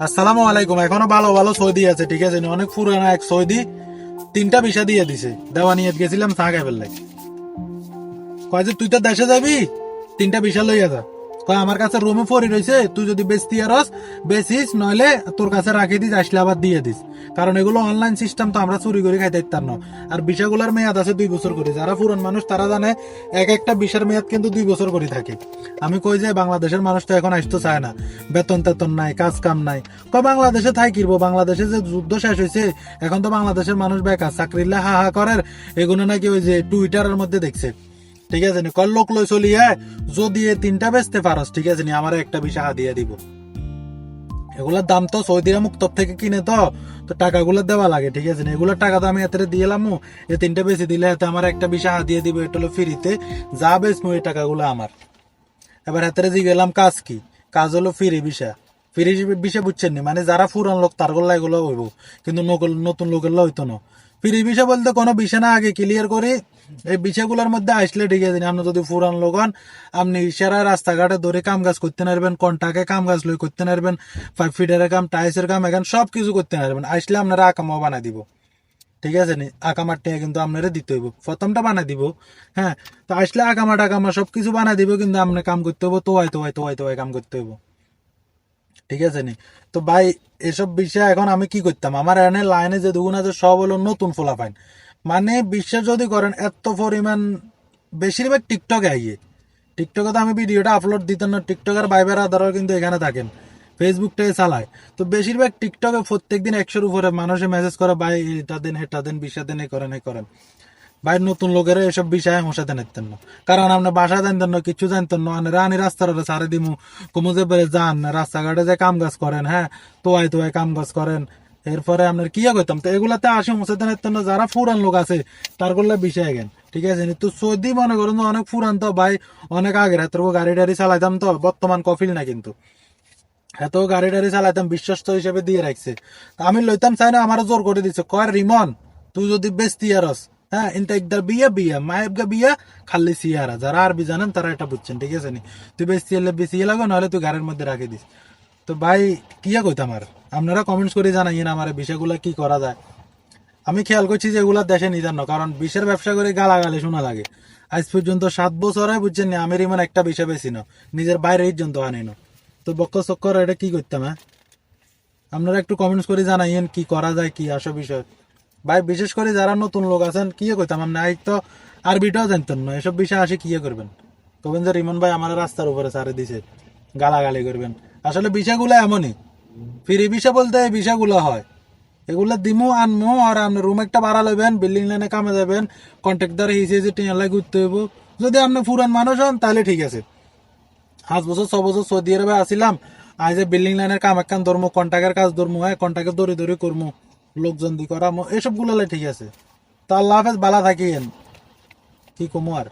আসসালামু আলাইকুম, এখনও ভালো ভালো সৌদি আছে, ঠিক আছে? অনেক পুরানো এক সৌদি, তিনটা ভিসা দিয়ে দিছে। দেওয়া নিয়ে গেছিলাম, চা খাই ফেললাই কয় যে, তুই তো দেশে যাবি, তিনটা ভিসা লইয়া যা। কয়, আমার কাছে রুমে পড়ি রয়েছে তুই যদি বেচতি আরস বেচিস, নইলে তোর কাছে রাখি দিস, আসলে আবার দিয়ে দিস। কারণ এগুলো অনলাইন সিস্টেম তো আমরা চুরি করে খাইতে পারতাম না। আর ভিসাগুলোর মেয়াদ আছে দুই বছর করে। যারা পুরন মানুষ, তারা জানে এক একটা ভিসার মেয়াদ কিন্তু দুই বছর করে থাকে। আমি কই যে, বাংলাদেশের মানুষ তো এখন আসতে চায় না। বেতন তেতন নাই, কাজ কাম নাই। ক বাংলাদেশে থাই কিরবো বাংলাদেশে যে যুদ্ধ শেষ হয়েছে এখন তো বাংলাদেশের মানুষ বেকার। চাকরিলে হা হা করার, এগুলো নাকি ওই যে টুইটারের মধ্যে দেখছে। ঠিক আছে নি? কল লোক লই চলি হ্যাঁ? যদি এ তিনটা বেচতে পারস, ঠিক আছে নি? আমার একটা বিষা দিয়ে দিব। এগুলোর দাম তো সৌদিরা মুক্ত থেকে কিনে তো তো টাকাগুলো দেওয়া লাগে, ঠিক আছে এগুলোর টাকা তো আমি এতে দিয়ে এলাম, এই তিনটা বেশি দিলে এতে আমার একটা বিষা দিয়ে দিব, এটা হলো ফ্রিতে। যা বেচমু এই টাকাগুলো আমার। এবার হাতে গেলাম কাজ কি? কাজ হলো ফ্রি বিষা ফ্রি বিষয় বুঝছেন নি? মানে যারা পুরান লোক, তার গোল্লা এগুলো হইব। কিন্তু নতুন লোকের হইতো না। ফ্রি বিষয় বলতে কোনো বিষয় না, আগে ক্লিয়ার করি। এই বিষয়গুলোর মধ্যে আসলে ঠিক আছে আপনি যদি পুরান লোক হন, আপনি ইশারায় রাস্তাঘাটে ধরে কাম কাজ করতে পারবেন কন্টাকে কাম কাজ লই করতে পারবেন ফাইভ ফিটারের কাম টাইসের কাম, এখান সব কিছু করতে পারবেন আসলে আপনারা আকামাও বানাই দিব। ঠিক আছে নি? আকামার টিয়া কিন্তু আপনারা দিতে হইব। প্রথমটা বানাই দিব। হ্যাঁ? তো আসলে আকামা টাকামা সব কিছু বানাই দিব, কিন্তু আপনি কাম করতে হইব তোয়াই তোয়াই তোয়াই তোয়াই কাম করতে হইব। ঠিক আছে নি? তো ভাই, এসব বিষয়ে এখন আমি কি করতাম? আমার এনে লাইনে যে দুগুণ আছে, সব হলো নতুন ফোলা পাইন মানে বিশ্বাস যদি করেন, এত পরিমাণ বেশিরভাগ টিকটকে আইয়ে। টিকটকে তো আমি ভিডিওটা আপলোড দিতাম না টিকটকের বাইবের আধারও কিন্তু এখানে থাকেন। ফেসবুকটাই চালায়। তো বেশিরভাগ টিকটকে প্রত্যেকদিন একশোর উপরে মানুষে মেসেজ করে, ভাই, এটা দেন হেটা দেন বিষা দেন, এ করেন এ করেন। ভাই, নতুন লোকেরা এসব বিষয়ে হোসাতে নিতেন না। কারণ আপনি বাসা জানতেন না, কিছু জানতেন না। আনে রানি রাস্তার সারে দিমু। কুমু যে বেড়ে যান, রাস্তাঘাটে যে কাম কাজ করেন হ্যাঁ তোয়াই তোয়াই কাম কাজ করেন। এরপরে আপনার কি করতাম? তো এগুলাতে আসে হোসাতে নিতেন না। যারা ফুরান লোক আছে, তার করলে বিষয় গেন ঠিক আছে? তো সৌদি মনে করেন, অনেক ফুরান তো ভাই, অনেক আগের। হাতের গাড়ি টাড়ি চালাইতাম তো, বর্তমান কফিল না কিন্তু। এত গাড়ি টাড়ি চালাইতাম, বিশ্বস্ত হিসেবে দিয়ে রাখছে। আমি লইতাম, চাই না আমার জোর করে দিচ্ছে কয় রিমন, তুই যদি বেস্তি আরস হ্যাঁ ইনটা একদার বিয়া বিয়া। মায়েবগা বিয়া, খালি সিয়ারা। যারা আরবি জানেন, তারা এটা বুঝছেন, ঠিক আছে নি? তুই বেশি বেশি লাগো, নাহলে তুই গাড়ির মধ্যে রাখে দিস। তো ভাই কিয়া কইতাম আর আপনারা কমেন্টস করে জানাইয়েন আমার বিষয়গুলো কি করা যায়। আমি খেয়াল করছি যে এগুলা দেশে নিতেন না কারণ বিষের ব্যবসা করে গালাগালি শোনা লাগে। আজ পর্যন্ত সাত বছর হয়, বুঝছেন না? আমি ইমান একটা বিষয় বেশি না। নিজের বাইরে পর্যন্ত আনি না। তো বক্ক চক্কর, এটা কি করতাম হ্যাঁ? আপনারা একটু কমেন্টস করে জানাইয়েন কি করা যায়, কি আসো বিষয়। ভাই, বিশেষ করে যারা নতুন লোক আছেন, কি করতাম আজ তো আরবিটাও জানতেন না। এসব বিষয় আসে, কি করবেন? কবেন যে রিমন ভাই আমার রাস্তার উপরে সারে দিছে, গালাগালি করবেন। আসলে বিষয়গুলো এমনই। ফ্রি বিষয় বলতে এই বিষয়গুলো হয়। এগুলা দিমু, আনমু, আর আপনি রুম একটা ভাড়া লইবেন বিল্ডিং লাইনে কামে যাবেন কন্ট্রাক্টর হিসেবে টিয়ালাই ঘুরতে হইব। যদি আপনি পুরান মানুষ হন, তাহলে ঠিক আছে। পাঁচ বছর, ছ বছর সৌদি আরবে আসিলাম, আজ বিল্ডিং লাইনের কাম একখান ধরমু কন্ট্রাক্টের কাজ ধরমু হ্যাঁ কন্ট্রাক্টের দৌড়ি দৌড়ি করমু। লোকজন দি করা এসব গুলালে ঠিক আছে। তা আল্লাহ হাফেজ বালা থাকিয়েন কি কমু আর?